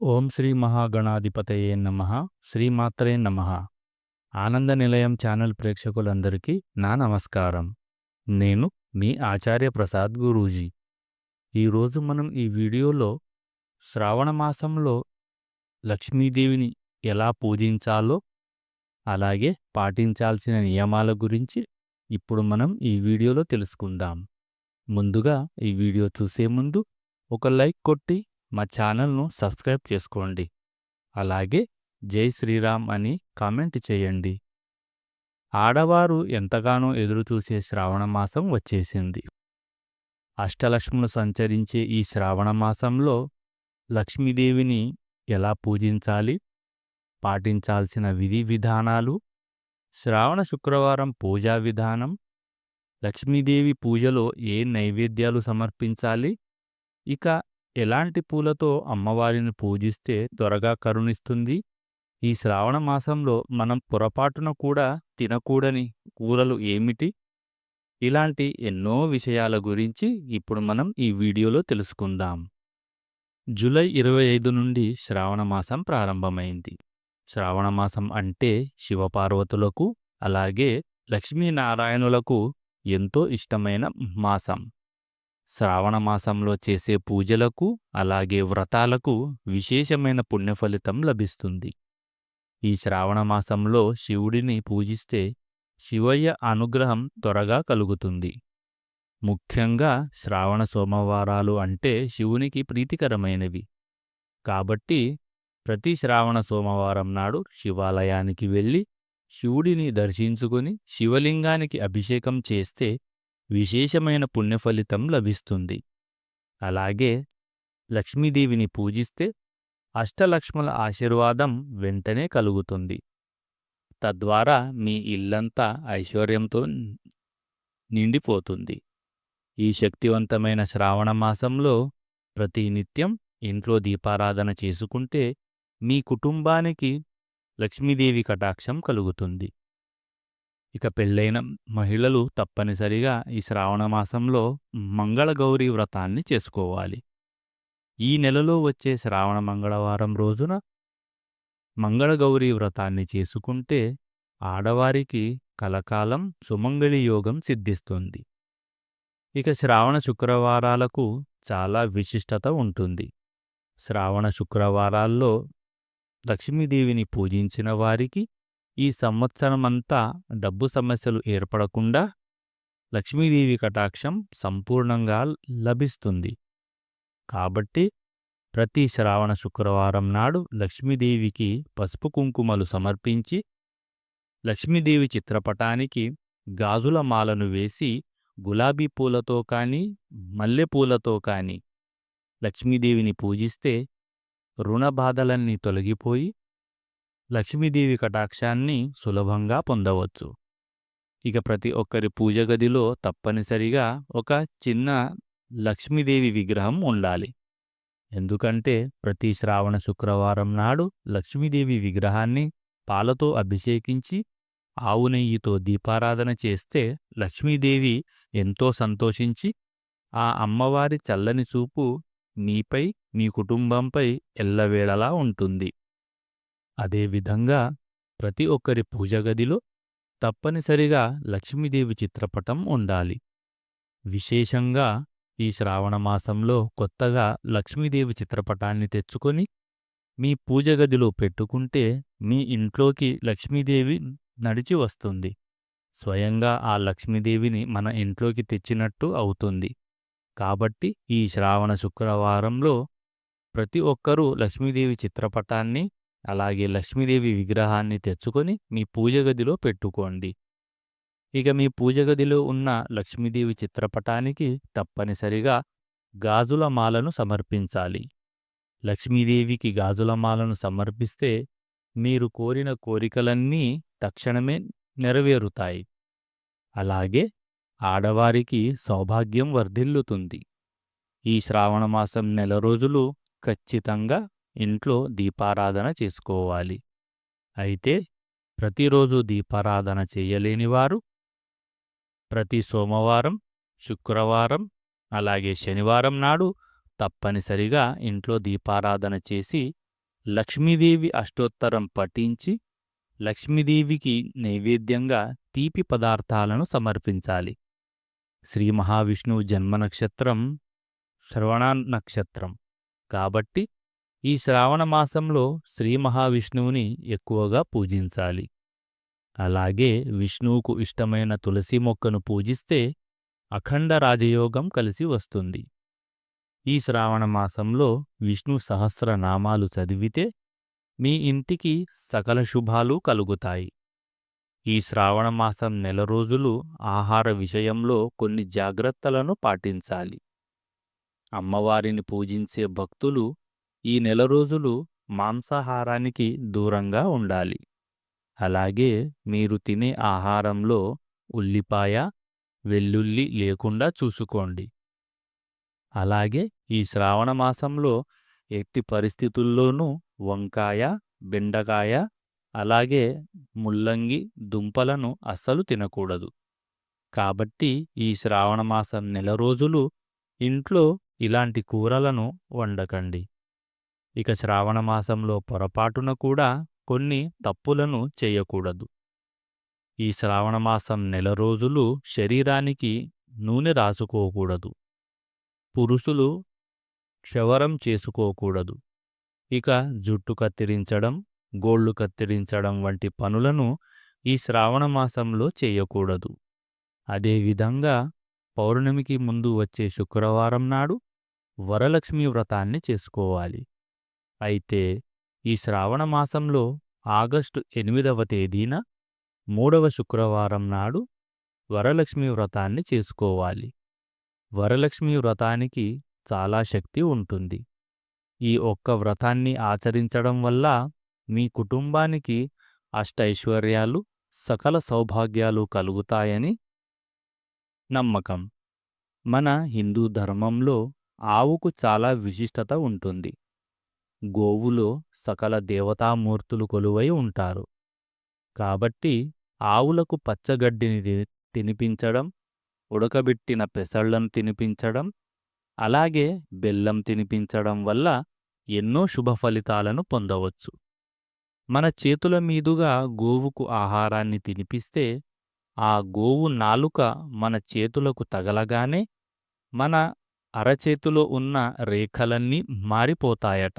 ఓం శ్రీ మహాగణాధిపతయే నమ శ్రీమాత్రే నమ. ఆనంద నిలయం ఛానల్ ప్రేక్షకులందరికీ నా నమస్కారం. నేను మీ ఆచార్య ప్రసాద్ గురూజీ. ఈరోజు మనం ఈ వీడియోలో శ్రావణ మాసంలో లక్ష్మీదేవిని ఎలా పూజించాలో అలాగే పాటించాల్సిన నియమాల గురించి ఇప్పుడు మనం ఈ వీడియోలో తెలుసుకుందాం. ముందుగా ఈ వీడియో చూసే ముందు ఒక లైక్ కొట్టి మా ఛానల్ను సబ్స్క్రైబ్ చేసుకోండి. అలాగే జై శ్రీరామ్ అని కామెంట్ చేయండి. ఆడవారు ఎంతగానో ఎదురుచూసే శ్రావణ మాసం వచ్చేసింది. అష్టలక్ష్ములు సంచరించే ఈ శ్రావణ మాసంలో లక్ష్మీదేవిని ఎలా పూజించాలి? పాటించాల్సిన విధి విధానాలు? శ్రావణ శుక్రవారం పూజా విధానం? లక్ష్మీదేవి పూజలో ఏ నైవేద్యాలు సమర్పించాలి? ఇక ఎలాంటి పూలతో అమ్మవారిని పూజిస్తే త్వరగా కరుణిస్తుంది? ఈ శ్రావణ మాసంలో మనం పొరపాటున కూడా తినకూడని కూరలు ఏమిటి? ఇలాంటి ఎన్నో విషయాల గురించి ఇప్పుడు మనం ఈ వీడియోలో తెలుసుకుందాం. జూలై ఇరవై ఐదు నుండి శ్రావణ మాసం ప్రారంభమైంది. శ్రావణ మాసం అంటే శివపార్వతులకు అలాగే లక్ష్మీనారాయణులకు ఎంతో ఇష్టమైన మాసం. శ్రావణ మాసంలో చేసే పూజలకు అలాగే వ్రతాలకు విశేషమైన పుణ్యఫలితం లభిస్తుంది. ఈ శ్రావణ మాసంలో శివుడిని పూజిస్తే శివయ్య అనుగ్రహం త్వరగా కలుగుతుంది. ముఖ్యంగా శ్రావణ సోమవారాలు అంటే శివునికి ప్రీతికరమైనవి. కాబట్టి ప్రతి శ్రావణ సోమవారం నాడు శివాలయానికి వెళ్ళి శివుడిని దర్శించుకుని శివలింగానికి అభిషేకం చేస్తే విశేషమైన పుణ్యఫలితం లభిస్తుంది. అలాగే లక్ష్మీదేవిని పూజిస్తే అష్టలక్ష్ముల ఆశీర్వాదం వెంటనే కలుగుతుంది. తద్వారా మీ ఇల్లంతా ఐశ్వర్యంతో నిండిపోతుంది. ఈ శక్తివంతమైన శ్రావణ మాసంలో ప్రతినిత్యం ఇంట్లో దీపారాధన చేసుకుంటే మీ కుటుంబానికి లక్ష్మీదేవి కటాక్షం కలుగుతుంది. ఇక పెళ్ళైన మహిళలు తప్పనిసరిగా ఈ శ్రావణ మాసంలో మంగళగౌరీ వ్రతాన్ని చేసుకోవాలి. ఈ నెలలో వచ్చే శ్రావణ మంగళవారం రోజున మంగళగౌరీ వ్రతాన్ని చేసుకుంటే ఆడవారికి కలకాలం సుమంగళి యోగం సిద్ధిస్తుంది. ఇక శ్రావణ శుక్రవారాలకు చాలా విశిష్టత ఉంటుంది. శ్రావణ శుక్రవారాల్లో లక్ష్మీదేవిని పూజించిన వారికి ఈ సంవత్సరమంతా డబ్బు సమస్యలు ఏర్పడకుండా లక్ష్మీదేవి కటాక్షం సంపూర్ణంగా లభిస్తుంది. కాబట్టి ప్రతి శ్రావణ శుక్రవారం నాడు లక్ష్మీదేవికి పసుపు కుంకుమలు సమర్పించి లక్ష్మీదేవి చిత్రపటానికి గాజుల మాలను వేసి గులాబీ పూలతో కానీ మల్లెపూలతో కానీ లక్ష్మీదేవిని పూజిస్తే రుణబాధలన్నీ తొలగిపోయి లక్ష్మీదేవి కటాక్షాన్ని సులభంగా పొందవచ్చు. ఇక ప్రతి ఒక్కరి పూజ గదిలో తప్పనిసరిగా ఒక చిన్న లక్ష్మీదేవి విగ్రహం ఉండాలి. ఎందుకంటే ప్రతి శ్రావణ శుక్రవారం నాడు లక్ష్మీదేవి విగ్రహాన్ని పాలతో అభిషేకించి ఆవు నెయ్యితో దీపారాధన చేస్తే లక్ష్మీదేవి ఎంతో సంతోషించి ఆ అమ్మవారి చల్లని చూపు నీపై మీ కుటుంబంపై ఎల్లవేళలా ఉంటుంది. అదేవిధంగా ప్రతి ఒక్కరి పూజగదిలో తప్పనిసరిగా లక్ష్మీదేవి చిత్రపటం ఉండాలి. విశేషంగా ఈ శ్రావణమాసంలో కొత్తగా లక్ష్మీదేవి చిత్రపటాన్ని తెచ్చుకొని మీ పూజగదిలో పెట్టుకుంటే మీ ఇంట్లోకి లక్ష్మీదేవి నడిచి వస్తుంది. స్వయంగా ఆ లక్ష్మీదేవిని మన ఇంట్లోకి తెచ్చినట్టు అవుతుంది. కాబట్టి ఈ శ్రావణ శుక్రవారంలో ప్రతి ఒక్కరూ లక్ష్మీదేవి చిత్రపటాన్ని అలాగే లక్ష్మీదేవి విగ్రహాన్ని తెచ్చుకొని మీ పూజ గదిలో పెట్టుకోండి. ఇక మీ పూజ గదిలో ఉన్న లక్ష్మీదేవి చిత్రపటానికి తప్పనిసరిగా గాజుల మాలను సమర్పించాలి. లక్ష్మీదేవికి గాజుల మాలను సమర్పిస్తే మీరు కోరిన కోరికలన్నీ తక్షణమే నెరవేరుతాయి. అలాగే ఆడవారికి సౌభాగ్యం వర్ధిల్లుతుంది. ఈ శ్రావణమాసం నెల రోజులు ఖచ్చితంగా ఇంట్లో దీపారాధన చేసుకోవాలి. అయితే ప్రతిరోజు దీపారాధన చేయలేనివారు ప్రతి సోమవారం శుక్రవారం అలాగే శనివారం నాడు తప్పనిసరిగా ఇంట్లో దీపారాధన చేసి లక్ష్మీదేవి అష్టోత్తరం పఠించి లక్ష్మీదేవికి నైవేద్యంగా తీపి పదార్థాలను సమర్పించాలి. శ్రీ మహావిష్ణువు జన్మ నక్షత్రం శ్రవణ నక్షత్రం. కాబట్టి ఈ శ్రావణ మాసంలో శ్రీ మహావిష్ణువుని ఎక్కువగా పూజించాలి. అలాగే విష్ణువుకు ఇష్టమైన తులసి మొక్కను పూజిస్తే అఖండ రాజయోగం కలిసి వస్తుంది. ఈ శ్రావణ మాసంలో విష్ణు సహస్రనామాలు చదివితే మీ ఇంటికి సకల శుభాలు కలుగుతాయి. ఈ శ్రావణ మాసం నెల రోజులు ఆహార విషయంలో కొన్ని జాగ్రత్తలను పాటించాలి. అమ్మవారిని పూజించే భక్తులు ఈ నెల రోజులు మాంసాహారానికి దూరంగా ఉండాలి. అలాగే మీరు తినే ఆహారంలో ఉల్లిపాయ వెల్లుల్లి లేకుండా చూసుకోండి. అలాగే ఈ శ్రావణ మాసంలో ఎట్టి పరిస్థితుల్లోనూ వంకాయ బెండకాయ అలాగే ముల్లంగి దుంపలను అస్సలు తినకూడదు. కాబట్టి ఈ శ్రావణ మాసం నెల రోజులు ఇంట్లో ఇలాంటి కూరలను వండకండి. ఇక శ్రావణమాసంలో పొరపాటున కూడా కొన్ని తప్పులను చేయకూడదు. ఈ శ్రావణమాసం నెల రోజులు శరీరానికి నూనె రాసుకోకూడదు. పురుషులు క్షవరం చేసుకోకూడదు. ఇక జుట్టు కత్తిరించడం గోళ్ళు కత్తిరించడం వంటి పనులను ఈ శ్రావణమాసంలో చేయకూడదు. అదేవిధంగా పౌర్ణమికి ముందు వచ్చే శుక్రవారం నాడు వరలక్ష్మి వ్రతాన్ని చేసుకోవాలి. అయితే ఈ శ్రావణ మాసంలో ఆగస్టు ఎనిమిదవ తేదీన మూడవ శుక్రవారం నాడు వరలక్ష్మి వ్రతాన్ని చేసుకోవాలి. వరలక్ష్మి వ్రతానికి చాలా శక్తి ఉంటుంది. ఈ ఒక్క వ్రతాన్ని ఆచరించడం వల్ల మీ కుటుంబానికి అష్టైశ్వర్యాలు సకల సౌభాగ్యాలు కలుగుతాయని నమ్మకం. మన హిందూ ధర్మంలో ఆవుకు చాలా విశిష్టత ఉంటుంది. గోవులో సకల దేవతామూర్తులు కొలువై ఉంటారు. కాబట్టి ఆవులకు పచ్చగడ్డిని తినిపించడం ఉడకబెట్టిన పెసళ్ళను తినిపించడం అలాగే బెల్లం తినిపించడం వల్ల ఎన్నో శుభ ఫలితాలను పొందవచ్చు. మన చేతుల మీదుగా గోవుకు ఆహారాన్ని తినిపిస్తే ఆ గోవు నాలుక మన చేతులకు తగలగానే మన అరచేతిలో ఉన్న రేఖలన్నీ మారిపోతాయట.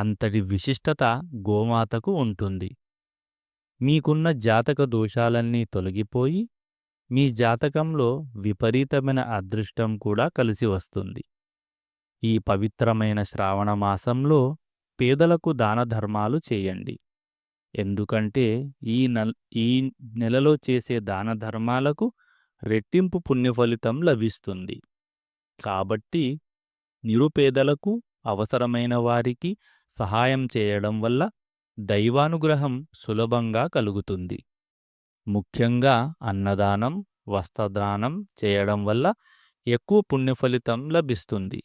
అంతటి విశిష్టత గోమాతకు ఉంటుంది. మీకున్న జాతక దోషాలన్నీ తొలగిపోయి మీ జాతకంలో విపరీతమైన అదృష్టం కూడా కలిసి వస్తుంది. ఈ పవిత్రమైన శ్రావణ మాసంలో పేదలకు దాన ధర్మాలు చేయండి. ఎందుకంటే ఈ నల్ ఈ నెలలో చేసే దాన ధర్మాలకు రెట్టింపు పుణ్యఫలితం లభిస్తుంది. కాబట్టి నిరుపేదలకు అవసరమైన వారికి సహాయం చేయడం వల్ల దైవానుగ్రహం సులభంగా కలుగుతుంది. ముఖ్యంగా అన్నదానం వస్త్రదానం చేయడం వల్ల ఎక్కువ పుణ్యఫలితం లభిస్తుంది.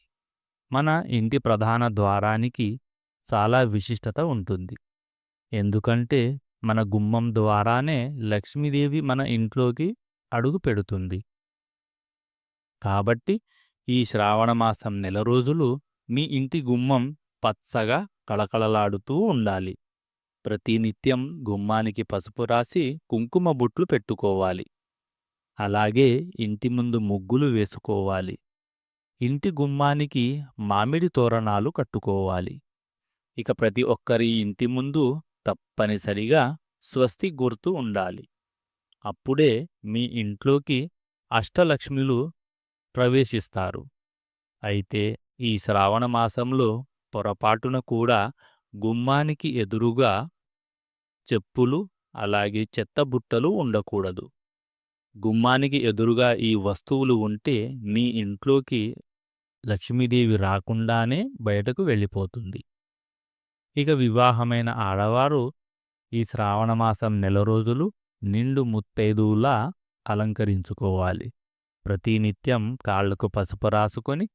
మన ఇంటి ప్రధాన ద్వారానికి చాలా విశిష్టత ఉంటుంది. ఎందుకంటే మన గుమ్మం ద్వారానే లక్ష్మీదేవి మన ఇంట్లోకి అడుగు పెడుతుంది. కాబట్టి ఈ శ్రావణమాసం నెల రోజులు మీ ఇంటి గుమ్మం పచ్చగా కళకళలాడుతూ ఉండాలి. ప్రతినిత్యం గుమ్మానికి పసుపు రాసి కుంకుమ బుట్లు పెట్టుకోవాలి. అలాగే ఇంటి ముందు ముగ్గులు వేసుకోవాలి. ఇంటి గుమ్మానికి మామిడి తోరణాలు కట్టుకోవాలి. ఇక ప్రతి ఒక్కరి ఇంటి ముందు తప్పనిసరిగా స్వస్తి గుర్తు ఉండాలి. అప్పుడే మీ ఇంట్లోకి అష్టలక్ష్మిలు ప్రవేశిస్తారు. అయితే ఈ శ్రావణ మాసంలో పొరపాటున కూడా గుమ్మానికి ఎదురుగా చెప్పులు అలాగే చెత్తబుట్టలు ఉండకూడదు. గుమ్మానికి ఎదురుగా ఈ వస్తువులు ఉంటే మీ ఇంట్లోకి లక్ష్మీదేవి రాకుండానే బయటకు వెళ్ళిపోతుంది. ఇక వివాహమైన ఆడవారు ఈ శ్రావణమాసం నెల రోజులు నిండు ముత్తైదువులా అలంకరించుకోవాలి. ప్రతినిత్యం కాళ్ళకు పసుపు రాసుకొని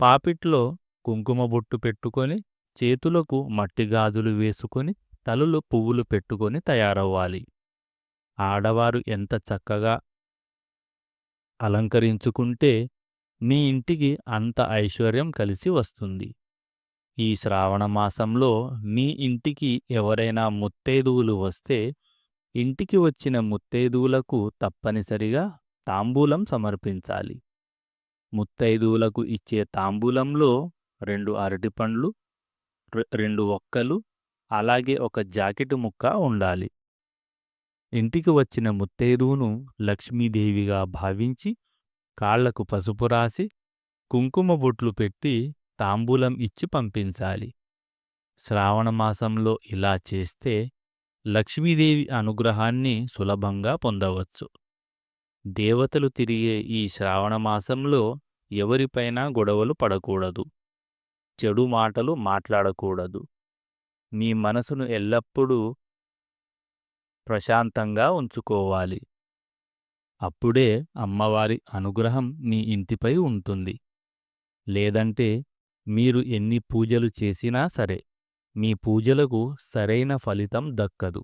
పాపిట్లో కుంకుమ బొట్టు పెట్టుకొని చేతులకు మట్టి గాజులు వేసుకొని తలలు పువ్వులు పెట్టుకొని తయారవ్వాలి. ఆడవారు ఎంత చక్కగా అలంకరించుకుంటే మీ ఇంటికి అంత ఐశ్వర్యం కలిసి వస్తుంది. ఈ శ్రావణ మాసంలో మీ ఇంటికి ఎవరైనా ముత్తైదువులు వస్తే ఇంటికి వచ్చిన ముత్తైదువులకు తప్పనిసరిగా తాంబూలం సమర్పించాలి. ముత్తైదువులకు ఇచ్చే తాంబూలంలో రెండు అరటిపండ్లు పండ్లు రెండు ఒక్కలు అలాగే ఒక జాకెట్ ముక్క ఉండాలి. ఇంటికి వచ్చిన ముత్తైదువును లక్ష్మీదేవిగా భావించి కాళ్ళకు పసుపు రాసి కుంకుమ బొట్లు పెట్టి తాంబూలం ఇచ్చి పంపించాలి. శ్రావణమాసంలో ఇలా చేస్తే లక్ష్మీదేవి అనుగ్రహాన్ని సులభంగా పొందవచ్చు. దేవతలు తిరిగే ఈ శ్రావణమాసంలో ఎవరిపైనా గొడవలు పడకూడదు. చెడు మాటలు మాట్లాడకూడదు. మీ మనసును ఎల్లప్పుడూ ప్రశాంతంగా ఉంచుకోవాలి. అప్పుడే అమ్మవారి అనుగ్రహం మీ ఇంటిపై ఉంటుంది. లేదంటే మీరు ఎన్ని పూజలు చేసినా సరే మీ పూజలకు సరైన ఫలితం దక్కదు.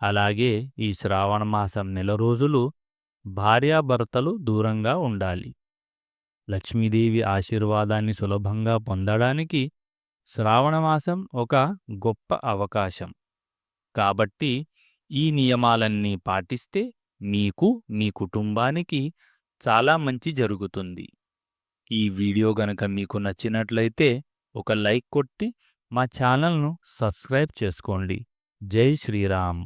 అలాగే ఈ శ్రావణమాసం నెల రోజులు భార్యాభర్తలు దూరంగా ఉండాలి. లక్ష్మీదేవి ఆశీర్వాదాన్ని సులభంగా పొందడానికి శ్రావణమాసం ఒక గొప్ప అవకాశం. కాబట్టి ఈ నియమాలన్నీ పాటిస్తే మీకు మీ కుటుంబానికి చాలా మంచి జరుగుతుంది. ఈ వీడియో గనక మీకు నచ్చినట్లయితే ఒక లైక్ కొట్టి మా ఛానల్ను సబ్స్క్రైబ్ చేసుకోండి. జై శ్రీరామ్.